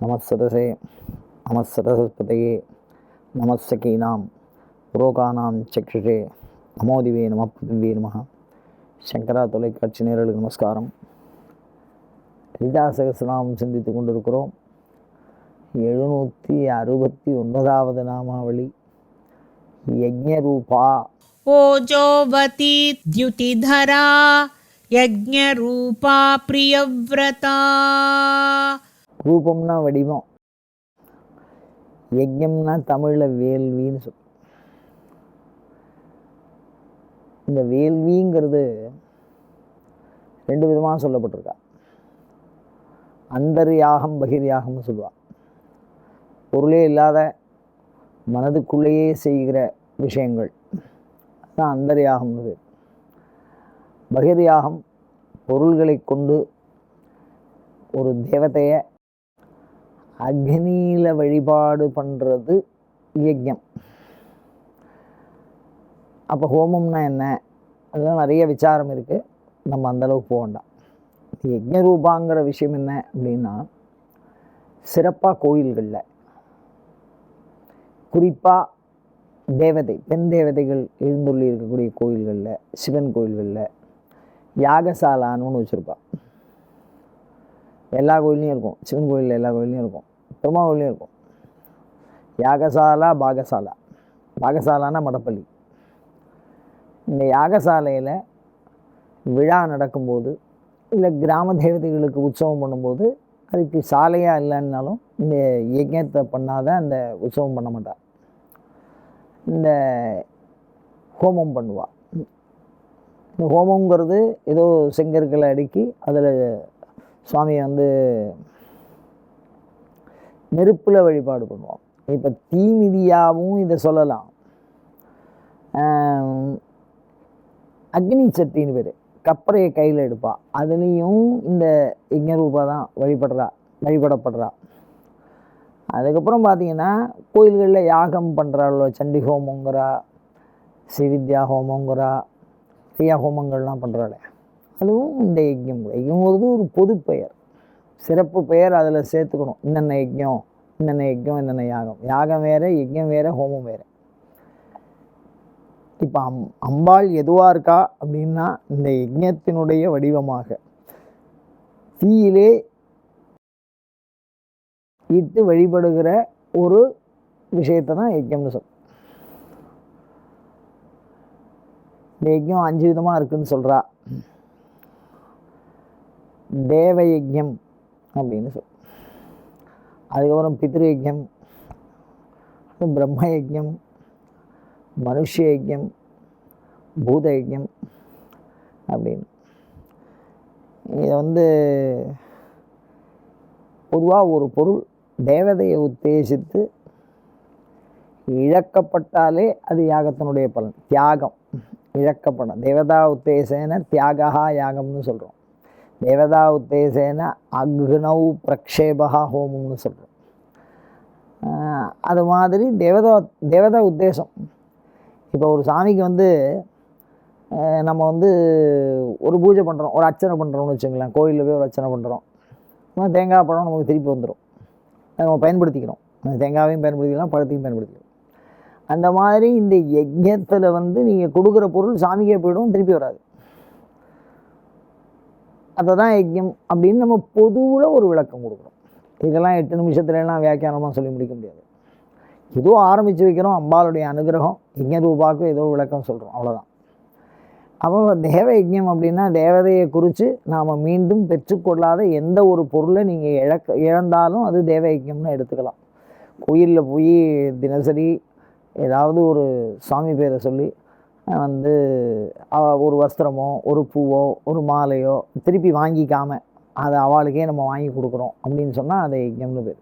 నమస్సరసే నమస్సరస్పతయే నమస్సకీనాం పురోకానాం చక్షుషే నమోదివే నమ పృథివీ నమ சங்கரா தொலைக்காட்சி நேரலுக்கு நமஸ்காரம் லலிதா சகசிரநாமம் சிந்தித்து கொண்டிருக்கிறோம் எழுநூற்றி அறுபத்தி ஒன்பதாவது நாமாவளி யஜ்ஞரூபா ஓஜோவதி தியுதிதரா யஜ்ஞரூபா பிரியவ்ரதா ரூபம்னா வடிவம். யஜ்யம்னா தமிழில் வேள்வின்னு சொல். இந்த வேள்விங்கிறது ரெண்டு விதமாக சொல்லப்பட்டிருக்கா. அந்தர் யாகம் பகிர் யாகம்னு சொல்லுவாள் பொருளே இல்லாத மனதுக்குள்ளேயே செய்கிற விஷயங்கள். அதுதான் அந்தர் யாகம்னு பேர். பகிர் யாகம் பொருள்களை கொண்டு ஒரு தேவதையை அக்னியில் வழிபாடு பண்ணுறது யஜ்யம். அப்போ ஹோமம்னா என்ன? அதெல்லாம் நிறைய விசாரம் இருக்குது நம்ம அந்தளவுக்கு போக வேண்டாம். யஜ்ய ரூபாங்கிற விஷயம் என்ன அப்படின்னா சிறப்பாக கோயில்களில் குறிப்பாக தேவதை பெண் தேவதைகள் எழுந்துள்ளி இருக்கக்கூடிய கோயில்களில் சிவன் கோயில்களில் யாகசாலான்னு ஒன்று வச்சுருப்பா. எல்லா கோயில்லையும் இருக்கும். சிவன் கோயிலில் எல்லா கோயிலையும் இருக்கும். திருமாவளியும் இருக்கும். யாகசாலா பாகசாலா. பாகசாலானா மடப்பள்ளி. இந்த யாகசாலையில் விழா நடக்கும்போது இல்லை கிராம தேவதைகளுக்கு உற்சவம் பண்ணும்போது அதுக்கு சாலையாக இல்லைன்னாலும் இந்த யஜ்யத்தை பண்ணாத அந்த உற்சவம் பண்ண மாட்டாள் இந்த ஹோமம் பண்ணுவாள் இந்த ஹோமங்கிறது ஏதோ செங்கற்களை அடுக்கி அதில் சுவாமியை வந்து நெருப்பில் வழிபாடு பண்ணுவோம் இப்போ தீமிதியாகவும் இதை சொல்லலாம். அக்னி சட்டின்னு பேர். கப்பரையை கையில் எடுப்பா. அதுலேயும் இந்த யஜ்ஞரூபா தான் வழிபடுறா வழிபடப்படுறா. அதுக்கப்புறம் பார்த்தீங்கன்னா கோயில்களில் யாகம் பண்ணுறாளோ சண்டி ஹோமங்கிறா ஸ்ரீவித்யா ஹோமங்கிறா நிறையா ஹோமங்கள்லாம் பண்ணுறாளே அதுவும் இந்த யஜ்யம் யஜ்யங்கிறது ஒரு பொது பெயர் சிறப்பு பெயர் அதில் சேர்த்துக்கணும். இன்னென்ன யஜ்யம் இன்னென்ன யஜ்யம் என்னென்ன யாகம். யாகம் வேறு யஜ்யம் வேறு ஹோமம் வேறு. இப்போ அம் அம்பாள் எதுவாக இருக்கா அப்படின்னா இந்த யஜ்யத்தினுடைய வடிவமாக. தீயிலே இட்டு வழிபடுகிற ஒரு விஷயத்தை தான் யஜ்யம்னு சொல். இந்த யஜ்யம் அஞ்சு விதமாக இருக்குன்னு சொல்கிறா தேவ யஜ்யம் அப்படின்னு சொல். அதுக்கப்புறம் பித்ரு யஜ்யம் பிரம்ம யஜ்யம் மனுஷ யஜ்யம் பூத யஜ்யம் அப்படின்னு. இதை வந்து பொதுவாக ஒரு பொருள் தேவதையை உத்தேசித்து இழக்கப்பட்டாலே அது யாகத்தினுடைய பலன். தியாகம் இழக்கப்படும் தேவதா உத்தேசேன தியாகா யாகம்னு சொல்கிறோம் தேவதா உத்தேசேன அக்னௌ பிரக்ஷேபா ஹோமம்னு சொல்கிறோம் அது மாதிரி தேவதா தேவதா உத்தேசம் இப்போ ஒரு சாமிக்கு வந்து நம்ம வந்து ஒரு பூஜை பண்ணுறோம் ஒரு அர்ச்சனை பண்ணுறோம்னு வச்சுங்களேன் கோயிலில் போய் ஒரு அர்ச்சனை பண்ணுறோம் தேங்காய் பழம் நமக்கு திருப்பி வந்துடும் நம்ம பயன்படுத்திக்கிறோம். தேங்காவையும் பயன்படுத்திக்கலாம் பழத்தையும் பயன்படுத்திக்கலாம் அந்த மாதிரி இந்த யஜ்யத்தில் வந்து நீங்கள் கொடுக்குற பொருள் சாமிக்கே போயிடும் திருப்பி வராது அதை தான் யஜ்யம் அப்படின்னு நம்ம பொதுவில் ஒரு விளக்கம் கொடுக்குறோம் இதெல்லாம் எட்டு நிமிஷத்துலலாம் வியாக்கியானமாக சொல்லி முடிக்க முடியாது. ஏதோ ஆரம்பித்து வைக்கிறோம் அம்பாளுடைய அனுகிரகம் யஜ்ய ஏதோ விளக்கம் சொல்கிறோம் அவ்வளோதான் அப்போ தேவ யஜ்யம் அப்படின்னா தேவதையை குறித்து நாம் மீண்டும் பெற்றுக்கொள்ளாத எந்த ஒரு பொருளை நீங்கள் இழக்க இழந்தாலும் அது தேவ யஜ்யம்னு எடுத்துக்கலாம். கோயிலில் போய் தினசரி ஏதாவது ஒரு சாமி பேரை சொல்லி வந்து ஒரு வஸ்திரமோ ஒரு பூவோ ஒரு மாலையோ திருப்பி வாங்கிக்காமல் அதை அவளுக்கே நம்ம வாங்கி கொடுக்குறோம் அப்படின்னு சொன்னால் அதை யஜ்யம்னு பேர்.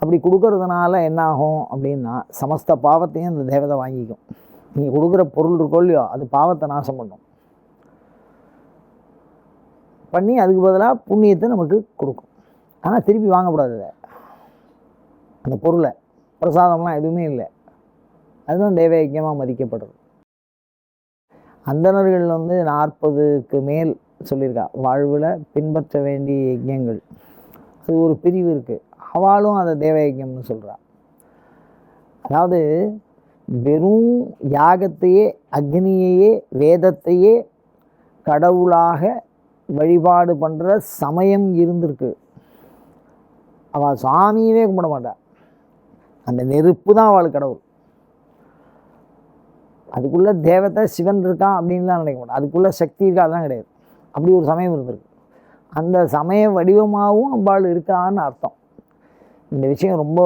அப்படி கொடுக்கறதுனால என்ன ஆகும் அப்படின்னா சமஸ்த பாவத்தையும் அந்த தேவதை வாங்கிக்கும். நீங்கள் கொடுக்குற பொருள் இருக்கோ இல்லையோ அது பாவத்தை நாசம் பண்ணும். பண்ணி அதுக்கு பதிலாக புண்ணியத்தை நமக்கு கொடுக்கும். ஆனால் திருப்பி வாங்கக்கூடாது அதை. அந்த பொருளை பிரசாதம்லாம் எதுவுமே இல்லை. அதுதான் தேவ யஜ்ஞமாக மதிக்கப்படுறது. அந்தணர்கள் வந்து நாற்பதுக்கு மேல் சொல்லியிருக்கா. வாழ்வில் பின்பற்ற வேண்டிய யஜ்யங்கள் அது ஒரு பிரிவு இருக்குது அவளும் அதை தேவ யஜ்ஞம்னு சொல்கிறா அதாவது வெறும் யாகத்தையே அக்னியையே வேதத்தையே கடவுளாக வழிபாடு பண்ணுற சமயம் இருந்திருக்கு. அவள் சாமியவே கும்பிட மாட்டாள் அந்த நெருப்பு தான் அவளுக்கு கடவுள். அதுக்குள்ளே தேவதை சிவன் இருக்கான் அப்படின்லாம் நினைக்க மாட்டேன் அதுக்குள்ளே சக்தி இருக்கா அதெல்லாம் கிடையாது. அப்படி ஒரு சமயம் இருந்திருக்கு. அந்த சமய வடிவமாகவும் அம்பாள் இருக்கான்னு அர்த்தம். இந்த விஷயம் ரொம்ப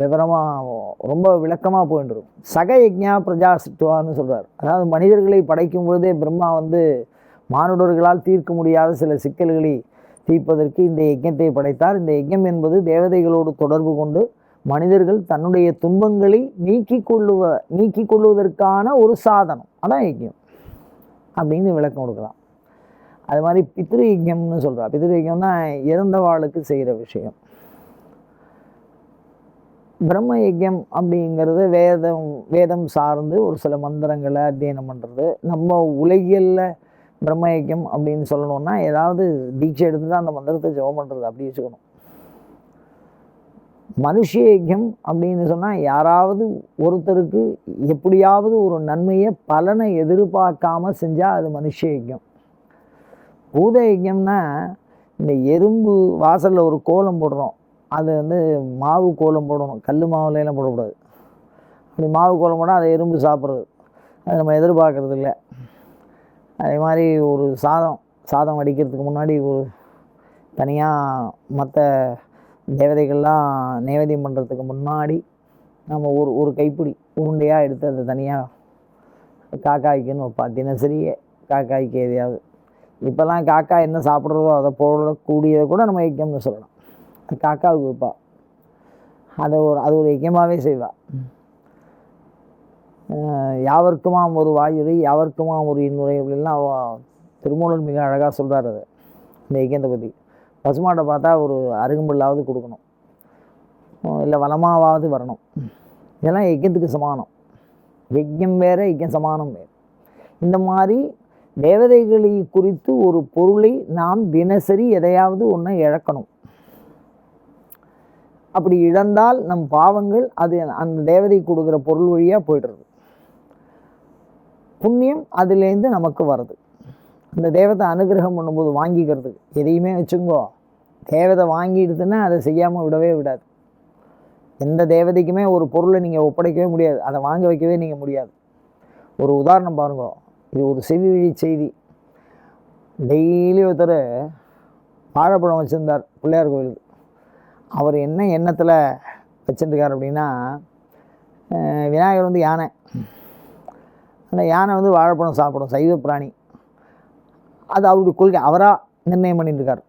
விவரமாக ரொம்ப விளக்கமாக போயிட்டு இருக்கும் சக யஜ்ஞா பிரஜா சித்துவான்னு சொல்கிறார் அதாவது மனிதர்களை படைக்கும் பொழுதே பிரம்மா வந்து மானுடர்களால் தீர்க்க முடியாத சில சிக்கல்களை தீர்ப்பதற்கு இந்த யஜ்ஞத்தை படைத்தார். இந்த யஜ்ஞம் என்பது தேவதைகளோடு தொடர்பு கொண்டு மனிதர்கள் தன்னுடைய துன்பங்களை நீக்கி கொள்ளுவ நீக்கி கொள்வதற்கான ஒரு சாதனம். அதான் யஜ்யம். அப்படின்னு விளக்கம் கொடுக்கலாம். அது மாதிரி பித்ரு யஜ்ஞம்னு சொல்கிறா பித்ரு யஜ்ஞம்னா இறந்தவாளுக்கு செய்கிற விஷயம். பிரம்ம யஜ்யம் அப்படிங்கிறது வேதம் வேதம் சார்ந்து ஒரு சில மந்திரங்களை அத்தியனம் பண்ணுறது நம்ம உலகியல்ல பிரம்ம யஜ்யம் அப்படின்னு சொல்லணும்னா ஏதாவது தீட்சை எடுத்துட்டு அந்த மந்திரத்தை ஜெபம் பண்ணுறது அப்படி வச்சுக்கணும். மனுஷ அப்படின்னு சொன்னால் யாராவது ஒருத்தருக்கு எப்படியாவது ஒரு நன்மையை பலனை எதிர்பார்க்காம செஞ்சால் அது மனுஷ பூதயக்கியம்னா இந்த எறும்பு வாசலில் ஒரு கோலம் போடுறோம். அது வந்து மாவு கோலம் போடணும். கல் மாவுலாம் போடக்கூடாது. அப்படி மாவு கோலம் போட்டால் அதை எறும்பு சாப்பிட்றது. அது நம்ம எதிர்பார்க்கறது இல்லை. அதே மாதிரி ஒரு சாதம் சாதம் வடிக்கிறதுக்கு முன்னாடி ஒரு தனியாக மற்ற தேவதைகள்லாம் நேவேதியம் பண்ணுறதுக்கு முன்னாடி நம்ம ஒரு ஒரு கைப்பிடி உருண்டையாக எடுத்து அதை தனியாக காக்காய்க்குன்னு வைப்பா தினசரியே காக்காய்க்கு எதையாவது. இப்போல்லாம் காக்கா என்ன சாப்பிட்றதோ அதை போடக்கூடியதை கூட நம்ம ஐக்கியம்னு சொல்லலாம். காக்காவுக்கு வைப்பா. அதை ஒரு அது ஒரு ஐக்கியமாகவே செய்வா. யாவர்க்குமாம் ஒரு வாயுரை யாவர்க்குமாம் ஒரு இன்னுரை அப்படின்லாம் திருமூலன் மிக அழகாக சொல்கிறார் அது. இந்த ஐக்கியத்தை பற்றி பசுமாட்டை பார்த்தா ஒரு அருகம்புல்லாவது கொடுக்கணும். இல்லை வளமாவது வரணும். இதெல்லாம் யஜ்யத்துக்கு சமானம். யஜ்யம் வேற யஜ்யம் சமானம் வேறு. இந்த மாதிரி தேவதைகளை குறித்து ஒரு பொருளை நாம் தினசரி எதையாவது ஒன்றை இழக்கணும். அப்படி இழந்தால் நம் பாவங்கள் அது அந்த தேவதை கொடுக்குற பொருள் வழியாக போய்டுறது. புண்ணியம் அதுலேருந்து நமக்கு வருது அந்த தேவதை அனுகிரகம் பண்ணும்போது வாங்கிக்கிறதுக்கு எதையுமே வச்சுங்கோ தேவதை வாங்கிடுதுன்னா அதை செய்யாமல் விடவே விடாது. எந்த தேவதைக்குமே ஒரு பொருளை நீங்கள் ஒப்படைக்கவே முடியாது. அதை வாங்க வைக்கவே நீங்கள் முடியாது. ஒரு உதாரணம் பாருங்க. இது ஒரு செவி வழி செய்தி. டெய்லி ஒருத்தர் வாழைப்பழம் வச்சுருந்தார் பிள்ளையார் கோவிலுக்கு அவர் என்ன எண்ணத்தில் வச்சுருக்கார் அப்படின்னா விநாயகர் வந்து யானை. அந்த யானை வந்து வாழைப்பழம் சாப்பிடும் சைவ பிராணி. அது அவருடைய கொள்கை. அவராக நிர்ணயம் பண்ணிட்டுருக்கார்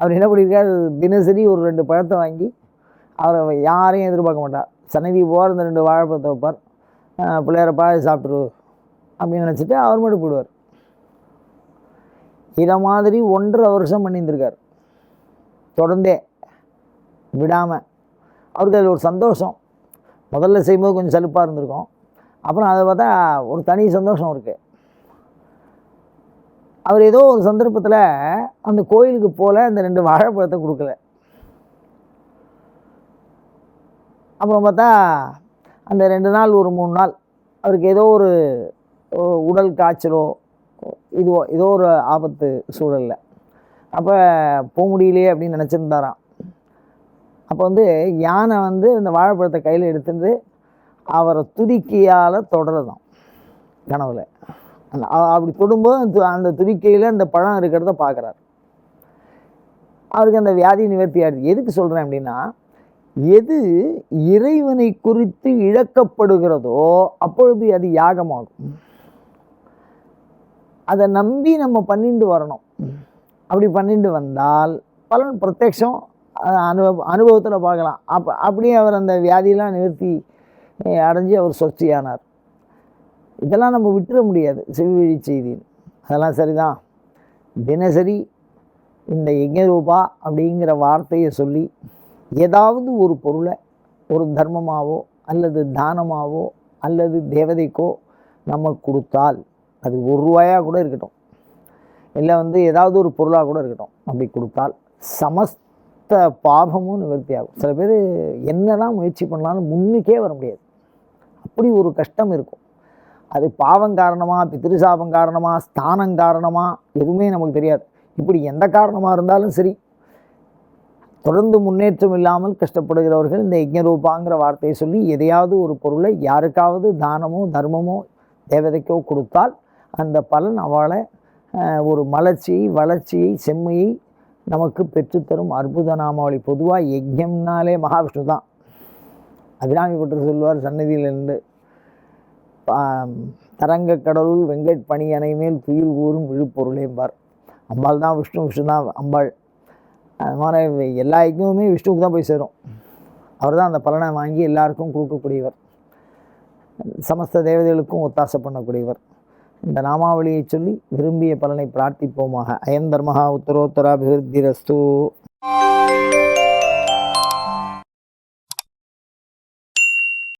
அவர் என்ன பண்ணியிருக்கார்? தினசரி ஒரு ரெண்டு பழத்தை வாங்கி அவரை யாரையும் எதிர்பார்க்க மாட்டார் சன்னதி போகிற இந்த ரெண்டு வாழைப்பழத்தை வைப்பார். அஹ் பிள்ளையார சாப்பிட்ரு அப்படின்னு நினச்சிட்டு அவர் மட்டும் போடுவார் இதை மாதிரி ஒன்றரை வருஷம் பண்ணியிருந்திருக்கார். தொடர்ந்தே விடாமல் அவருக்கு அதில் ஒரு சந்தோஷம். முதல்ல செய்யும்போது கொஞ்சம் சலுப்பாக இருந்திருக்கும். அப்புறம் அதை பார்த்தா ஒரு தனி சந்தோஷம் இருக்குது அவர் ஏதோ ஒரு சந்தர்ப்பத்தில் அந்த கோயிலுக்கு போல அந்த ரெண்டு வாழைப்பழத்தை கொடுக்கல. அப்புறம் பார்த்தா அந்த ரெண்டு நாள் ஒரு மூணு நாள் அவருக்கு ஏதோ ஒரு உடல் காய்ச்சலோ இதுவோ ஏதோ ஒரு ஆபத்து சூழலில். அப்போ போக முடியலையே அப்படின்னு நினச்சிருந்தாராம். அப்போ வந்து யானை வந்து இந்த வாழைப்பழத்தை கையில் எடுத்துட்டு அவரை துதிக்கியால் தொடருதான் கனவில். அப்படி தொடும்போது அந்த து- அந்த துதிக்கையில் அந்த பழம் இருக்கிறத பார்க்குறாரு அவருக்கு அந்த வியாதி நிவர்த்தி ஆயிடுது. எதுக்கு சொல்கிறேன் அப்படின்னா எது இறைவனை குறித்து இழக்கப்படுகிறதோ அப்பொழுது அது யாகமாகும். அதை நம்பி நம்ம பண்ணிட்டு வரணும். அப்படி பண்ணிட்டு வந்தால் பலன் பிரத்யக்ஷம் அனுபவ அனுபவத்தில் பார்க்கலாம். அப்போ அப்படியே அவர் அந்த வியாதியெலாம் நிவர்த்தி அடைஞ்சு அவர் சொச்சியானார் இதெல்லாம் நம்ம விட்டுற முடியாது. செவிவழி செய்தின்னு அதெல்லாம் சரிதான். தினசரி இந்த எங்கரூபா அப்படிங்கிற வார்த்தையை சொல்லி ஏதாவது ஒரு பொருளை ஒரு தர்மமாகவோ அல்லது தானமாகவோ அல்லது தேவதைக்கோ நம்ம கொடுத்தால் அது ஒரு ரூபாயாக கூட இருக்கட்டும். இல்லை வந்து ஏதாவது ஒரு பொருளாக கூட இருக்கட்டும். அப்படி கொடுத்தால் சமஸ்த பாபமும் நிவர்த்தி ஆகும் சில பேர் என்னதான் முயற்சி பண்ணாலும் முன்னுக்கே வர முடியாது. அப்படி ஒரு கஷ்டம் இருக்கும். அது பாவம் காரணமாக பித்திருசாபம் காரணமாக ஸ்தானம் காரணமாக எதுவுமே நமக்கு தெரியாது. இப்படி எந்த காரணமாக இருந்தாலும் சரி தொடர்ந்து முன்னேற்றம் இல்லாமல் கஷ்டப்படுகிறவர்கள் இந்த யஜ்ஞரூபாங்கிற வார்த்தையை சொல்லி எதையாவது ஒரு பொருளை யாருக்காவது தானமோ தர்மமோ தேவதைக்கோ கொடுத்தால் அந்த பலன் அவளை ஒரு மலர்ச்சியை வளர்ச்சியை செம்மையை நமக்கு பெற்றுத்தரும் அற்புத நாமாவளி. பொதுவாக யஜ்யம்னாலே மகாவிஷ்ணு தான் அபிராமி பட்டர் சொல்வார் சன்னதியிலிருந்து தரங்க கடலுள் வெங்கட் பணியணை மேல் துயில் கூறும் விழுப்பொருளேம்பார் அம்பாள் தான் விஷ்ணு விஷ்ணு தான் அம்பாள். அது மாதிரி எல்லா யஜ்ஞமுமே விஷ்ணுவுக்கு தான் போய் சேரும். அவர் தான் அந்த பலனை வாங்கி எல்லாருக்கும் கொடுக்கக்கூடியவர். சமஸ்த தேவதைகளுக்கும் ஒத்தாசை பண்ணக்கூடியவர். இந்த நாமாவளியை சொல்லி விரும்பிய பலனை பிரார்த்திப்போமாக. அயம் தர்மஹா உத்தரோத்தராபிவிருத்திரஸ்து.